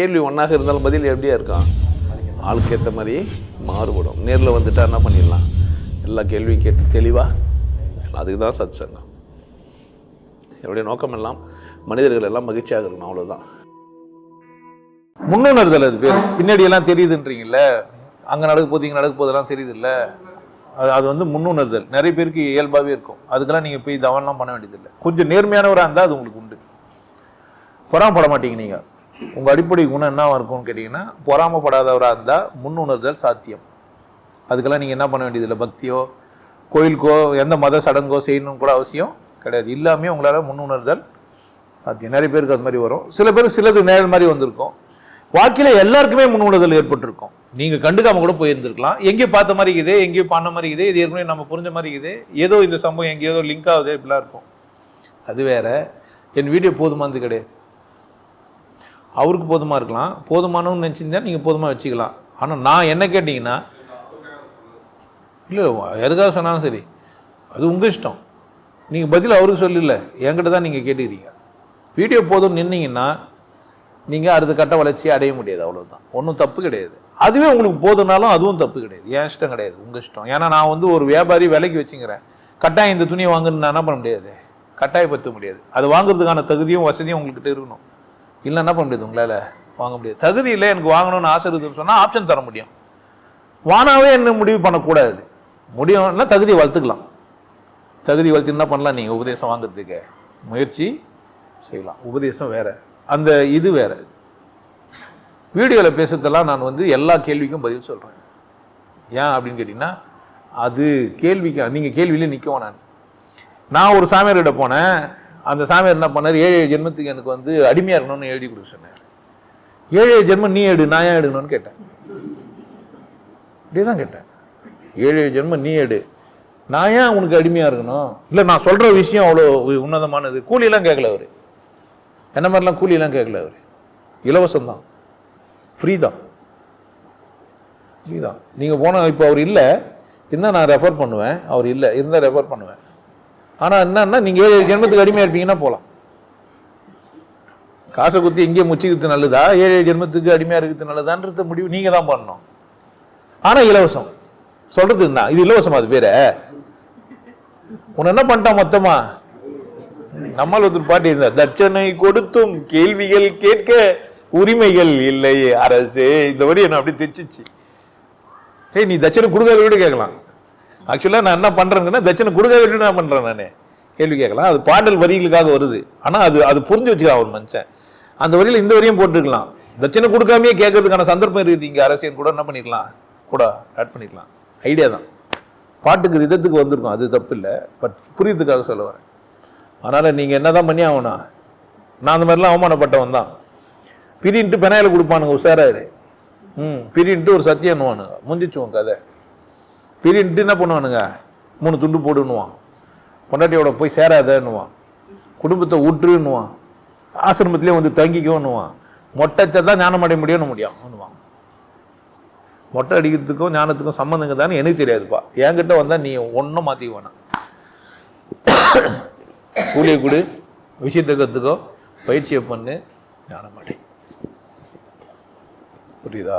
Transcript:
கேள்வி ஒன்றாக இருந்தாலும் பதில் எப்படியா இருக்கான் ஆளுக்கு ஏற்ற மாதிரி மாறுபடும். நேரில் வந்துட்டா என்ன பண்ணிடலாம்? எல்லா கேள்வியும் கேட்டு தெளிவாக அதுக்கு தான் சத் சங்கம் என்னுடைய நோக்கம் எல்லாம் மனிதர்கள் எல்லாம் மகிழ்ச்சியாக இருக்கணும் அவ்வளோதான் முன்னுணர்தல் அது பேர். பின்னாடி எல்லாம் தெரியுதுன்றீங்கல்ல? அங்கே நடக்க போது இங்கே நடக்க போதெல்லாம் தெரியுதுல்ல? அது அது வந்து முன்னுணர்தல். நிறைய பேருக்கு இயல்பாகவே இருக்கும். அதுக்கெல்லாம் நீங்கள் போய் தவன்லாம் பண்ண வேண்டியதில்லை. கொஞ்சம் நேர்மையானவராக இருந்தால் அது உங்களுக்கு உண்டு. பொறாமப்பட மாட்டீங்க நீங்கள் உங்கள் அடிப்படை குணம் என்னவாக இருக்கும்னு கேட்டிங்கன்னா பொறாமப்படாதவராக இருந்தால் முன்னுணர்தல் சாத்தியம். அதுக்கெல்லாம் நீங்கள் என்ன பண்ண வேண்டியதில்லை? பக்தியோ கோயிலுக்கோ எந்த மத சடங்கோ செய்யணும் கூட அவசியம் கிடையாது. இல்லாமே உங்களால் முன்னுணர்தல் சாத்தியம். நிறைய பேருக்கு அது மாதிரி வரும். சில பேருக்கு சிலது நேர் மாதிரி வந்திருக்கும். வாழ்க்கையில் எல்லாருக்குமே முன்னுணர்தல் ஏற்பட்டிருக்கும். நீங்கள் கண்டுக்காம கூட போயிருந்திருக்கலாம். எங்கேயோ பார்த்த மாதிரி இருக்குது எங்கேயோ பண்ண மாதிரி இருக்குது இது ஏற்கனவே நம்ம புரிஞ்ச மாதிரி இருக்குது. ஏதோ இந்த சம்பவம் எங்கேயோ லிங்க் ஆகுது இப்படிலாம் இருக்கும். அது வேற. என் வீடியோ போதுமானது கிடையாது. அவருக்கு போதுமாக இருக்கலாம். போதுமானன்னு நினச்சிருந்தா நீங்கள் போதுமாக வச்சுக்கலாம். ஆனால் நான் என்ன கேட்டிங்கன்னா இல்லை எதுக்காக சொன்னாலும் சரி. அது உங்கள் இஷ்டம். நீங்கள் பதில் அவருக்கு சொல்லல. என்கிட்ட தான் நீங்கள் கேட்டுக்கிறீங்க. வீடியோ போதும் நின்னீங்கன்னா நீங்கள் அடுத்த கட்ட வளர்ச்சியை அடைய முடியாது. அவ்வளோதான் ஒன்றும் தப்பு கிடையாது. அதுவே உங்களுக்கு போதுனாலும் அதுவும் தப்பு கிடையாது. என் இஷ்டம் கிடையாது. உங்கள் இஷ்டம். ஏன்னா நான் வந்து ஒரு வியாபாரி விலைக்கு வச்சுக்கிறேன். கட்டாயம் இந்த துணியை வாங்குன்னு நான் என்ன பண்ண முடியாது? கட்டாயப்படுத்த முடியாது. அது வாங்குறதுக்கான தகுதியும் வசதியும் உங்கள்கிட்ட இருக்கணும். இல்லை என்ன பண்ண முடியாது உங்களால்? வாங்க முடியாது. தகுதி இல்லை எனக்கு வாங்கணும்னு ஆசை இருக்குதுன்னு சொன்னால் ஆப்ஷன் தர முடியும். வானாவே என்ன முடிவு பண்ணக்கூடாது? முடியும்னா தகுதியை வளர்த்துக்கலாம். தகுதி வளர்த்து என்ன பண்ணலாம்? நீங்கள் உபதேசம் வாங்குறதுக்கு முயற்சி செய்யலாம். உபதேசம் வேறு. அந்த இது வேறு. வீடியோவில் பேசுறதெல்லாம் நான் வந்து எல்லா கேள்விக்கும் பதில் சொல்கிறேன் ஏன் அப்படின்னு கேட்டிங்கன்னா அது கேள்விக்கு நீங்கள் கேள்வியிலே நிற்கவும் நான் நான் ஒரு சாமியார்கிட்ட போனேன். அந்த சாமியார் என்ன பண்ணார்? ஏழு ஏழு ஜென்மத்துக்கு எனக்கு வந்து அடிமையாக இருக்கணும்னு எழுதி கொடுக்க சொன்னார். ஏழு ஏழு ஜென்மம் நீ எடு நான் ஏன் எடுக்கணும்னு கேட்டேன். இப்படியே தான் கேட்டேன். ஏழு ஏழு ஜென்மம் நீ எடு நான் ஏன் உனக்கு அடிமையாக இருக்கணும்? இல்லை நான் சொல்கிற விஷயம் அவ்வளோ உன்னதமானது. கூலியெல்லாம் கேட்கல அவர். என்ன மாதிரிலாம் கூலியெல்லாம் கேட்கல அவர்? இலவசம் தான் ஃப்ரீ தான் ஃப்ரீ தான் நீங்கள் போன இப்போ அவர் இல்லை. இருந்தால் நான் ரெஃபர் பண்ணுவேன். அவர் இல்லை இருந்தால் ரெஃபர் பண்ணுவேன். ஆனால் என்னன்னா நீங்கள் ஏழு ஜென்மத்துக்கு அடிமையாக இருப்பீங்கன்னா போகலாம் காசை குத்தி எங்கேயே முச்சிக்கிறது நல்லதா? ஏழு ஜென்மத்துக்கு அடிமையாக இருக்கிறது நல்லதான்றது முடிவு நீங்கள் தான் பண்ணணும். ஆனால் இலவசம். சொல்கிறது என்ன? இது இலவசம் அது பேர? உன்னை என்ன பண்ணிட்டான் மொத்தமா? நம்மால் ஒருத்தர் பாட்டி இருந்தார் தட்சணை கொடுத்தும் கேள்விகள் கேட்க உரிமைகள் இல்லை அரசே. இந்த வரி என்ன அப்படி தைச்சிச்சு ஏய் நீ தட்சணை கொடுக்காத விட கேட்கலாம். ஆக்சுவலாக நான் என்ன பண்ணுறேங்கன்னா தட்சணை கொடுக்க வேண்டிய நான் பண்ணுறேன் நான். கேள்வி கேட்கலாம். அது பாடல் வரிகளுக்காக வருது. ஆனால் அது அது புரிஞ்சு வச்சுக்கலாம் ஒரு மனுஷன். அந்த வரியில் இந்த வரியும் போட்டுருக்கலாம். தட்சணை கொடுக்காமையே கேட்கறதுக்கான சந்தர்ப்பம் இருக்குது. இங்கே அரசியல் கூட என்ன பண்ணிக்கலாம் கூட ஆட் பண்ணிக்கலாம் ஐடியா தான். பாட்டுக்கு இதத்துக்கு வந்திருக்கும். அது தப்பு இல்லை பட் புரியுறதுக்காக சொல்ல வரேன். அதனால் நீங்கள் என்ன தான் பண்ணி ஆகணும் நான் அந்த மாதிரிலாம் அவமானப்பட்டவன் தான். பிரின்ட்டு பெனாயில் கொடுப்பானுங்க உஷாராரு ம் பிரின்ட்டு ஒரு சத்தியன்னுவானுங்க முந்திச்சுவோம் கதை. பிரின்ட்டு என்ன பண்ணுவானுங்க? மூணு துண்டு போடுன்னுவான். பொண்டாட்டியோட போய் சேராதன்னுவான். குடும்பத்தை ஊற்றுன்னுவான். ஆசிரமத்திலே வந்து தங்கிக்கோன்னுவான். மொட்டை தான் ஞானம் அடைய முடியும்னு முடியும் மொட்டை அடிக்கிறதுக்கும் ஞானத்துக்கும் சம்மந்தங்க தானே எனக்கு தெரியாதுப்பா. என்கிட்ட வந்தால் நீ ஒன்றும் மாற்றிக்க வேணாம். கூலியை கொடு விஷயத்தை கற்றுக்கோ பயிற்சியை பண்ணு ஞானம் அடை. புரியுதா?